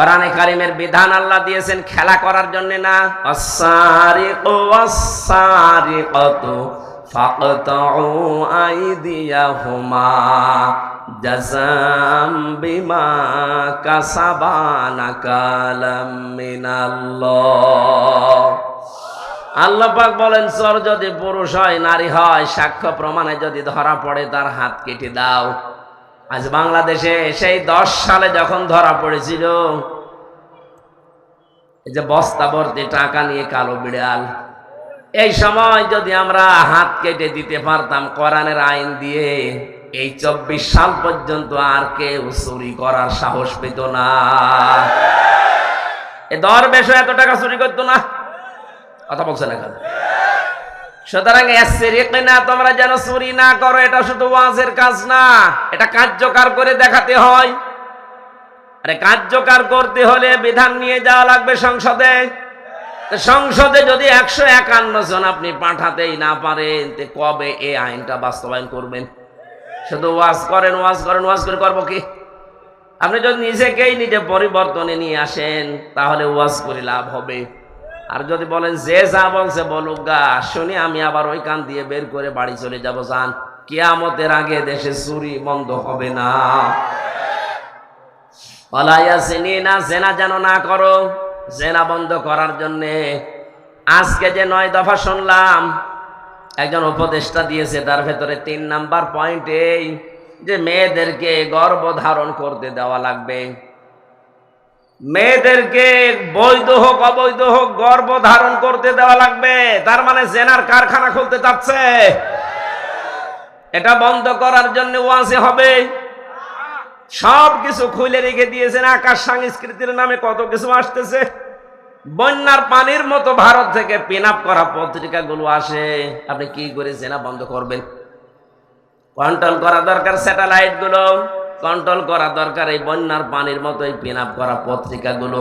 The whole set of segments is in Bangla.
কোরআনে কারিমের বিধান আল্লাহ দিয়েছেন খেলা করার জন্য না। অসারিকু অসারিকতু ফাকতাউ আইদিয়াহুমা জাযাম বিমা কাসাবা আল্লাহ পাক বলেন, চোর যদি পুরুষ হয়, নারী হয়, সাক্ষ্য প্রমাণে যদি ধরা পড়ে, তার হাত কেটে দাও। আজ বাংলাদেশে সেই দশ সালে যখন ধরা পড়েছিল, এই যে বস্তা ভর্তি টাকা নিয়ে কালো বিড়াল, এই সময় যদি আমরা হাত কেটে দিতে পারতাম কোরআনের আইন দিয়ে, এই চব্বিশ সাল পর্যন্ত আর কেউ চুরি করার সাহস পেত না। এ দর বেশও এত টাকা চুরি করতো না? কথা বলছে না কেন? সুতরাং তোমরা যেন চুরি না করো, এটা শুধু ওয়াজের কাজ না, এটা কার্যকর করে দেখাতে হয়। আরে, কার্যকর করতে হলে বিধান নিয়ে যাওয়া লাগবে সংসদে। সংসদে যদি একশো একান্ন জন আপনি পাঠাতেই না পারেন কবে এই আইনটা বাস্তবায়ন করবেন? শুধু ওয়াজ করেন ওয়াজ করেন, ওয়াজ করে করব কি? আপনি যদি নিজেকেই নিজে পরিবর্তনে নিয়ে আসেন, তাহলে ওয়াজ করে লাভ হবে। আর যদি বলেন, যে যা বলছে বলুক গা, শুনি আমি আবার ওই কান দিয়ে বের করে বাড়ি চলে যাব যান কিয়ামতের আগে দেশে চুরি বন্ধ হবে না। পালাইয়া চিনি না, জেনা যেন না করো। জেনা বন্ধ করার জন্যে আজকে যে নয় দফা শুনলাম, একজন উপদেষ্টা দিয়েছে, তার ভেতরে তিন নাম্বার পয়েন্ট এই যে মেয়েদেরকে গর্ভ ধারণ করতে দেওয়া লাগবে। মেয়েদেরকে বৈধ হোক, অবৈধ হোক গর্ভ ধারণ করতে দেওয়া লাগবে। তার মানে জেনার কারখানা খুলতে চাচ্ছে। এটা বন্ধ করার জন্য ওয়াজে হবে। সব কিছু খুলে রেখে দিয়েছেন আকাশ সংস্কৃতির নামে কত কিছু আসতেছে। বন্যার পানির মতো ভারত থেকে পিন আপ করা পত্রিকাগুলো আসে। আপনি কি করে জেনা বন্ধ করবেন? কন্ট্রোল করা দরকার স্যাটেলাইটগুলো। কন্ট্রোল করা দরকার এই বন্যার পানির মতো এই পিন আপ করা পত্রিকাগুলো।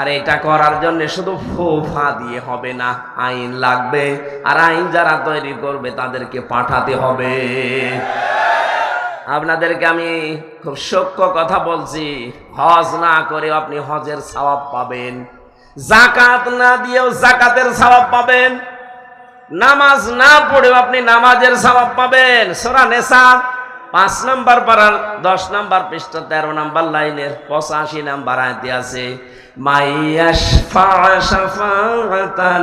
আর এটা করার জন্য শুধু ফোফা দিয়ে হবে না, আইন লাগবে। আর আইন যারা তৈরি করবে তাদেরকে পাঠাতে হবে। আপনাদেরকে আমি খুব সূক্ষ্ম কথা বলছি, হজ না করে আপনি হজের সওয়াব পাবেন। জাকাত না দিয়েও জাকাতের সওয়াব পাবেন। নামাজ না পড়েও আপনি নামাজের সওয়াব পাবেন। সোরা নেশা পাঁচ নাম্বার পাড়ার দশ নাম্বার পৃষ্ঠা, তেরো নাম্বার লাইনের পঁচাশি নাম্বার আয়তে আছে মাইয়াশফা শাফাআতান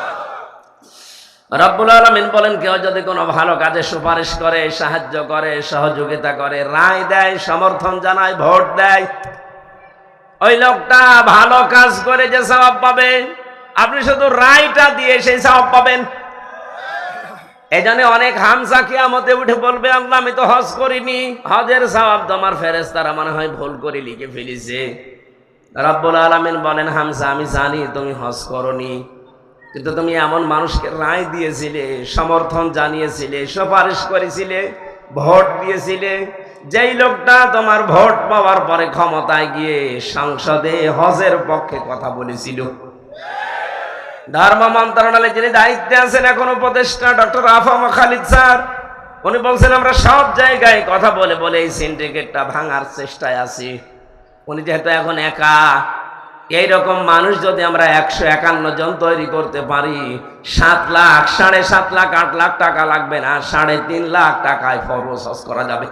রব্বুল আলমিন বলেন, কেউ যদি কোনো ভালো কাজে সুপারিশ করে, সাহায্য করে, সহযোগিতা করে, রায় দেয়, সমর্থন জানায়, ভোট দেয়, ওই লোকটা ভালো কাজ করে যে স্বভাব পাবে। আপনি শুধু রায়টা দিয়ে সেই স্বভাব পাবেন। এই জন্য অনেক হামসা কিয়ামতে উঠে বলবে, আল্লাহ, আমি তো হজ করিনি। হজের স্বভাব তোমার ফেরেস তারা মনে হয় ভুল করে লিখে ফেলিছে। রব্বুল আলমিন বলেন হামসা আমি জানি তুমি হজ করনি। কিন্তু তুমি এমন মানুষকে রায় দিয়েছিলে, সমর্থন জানিয়েছিলে, সুপারিশ করেছিলে, ভোট দিয়েছিলে। যেই লোকটা তোমার ভোট পাওয়ার পরে ক্ষমতায় গিয়ে সংসদে হজের পক্ষে কথা বলেছিল। ধর্ম মন্ত্রণালয়ে যিনি দায়িত্বে আছেন, এখন উপদেষ্টা ডক্টর আফাম খালিদ স্যার, উনি বলছেন, আমরা সব জায়গায় কথা বলে বলে এই সিন্ডিকেটটা ভাঙার চেষ্টায় আছি। উনি যেহেতু এখন একা এইরকম মানুষ যদি আমরা একশো একান্ন জন তৈরি করতে পারি, সাত লাখ, সাড়ে সাত লাখ, আট লাখ টাকা লাগবে না, সাড়ে তিন লাখ টাকায় ফরস করা যাবে।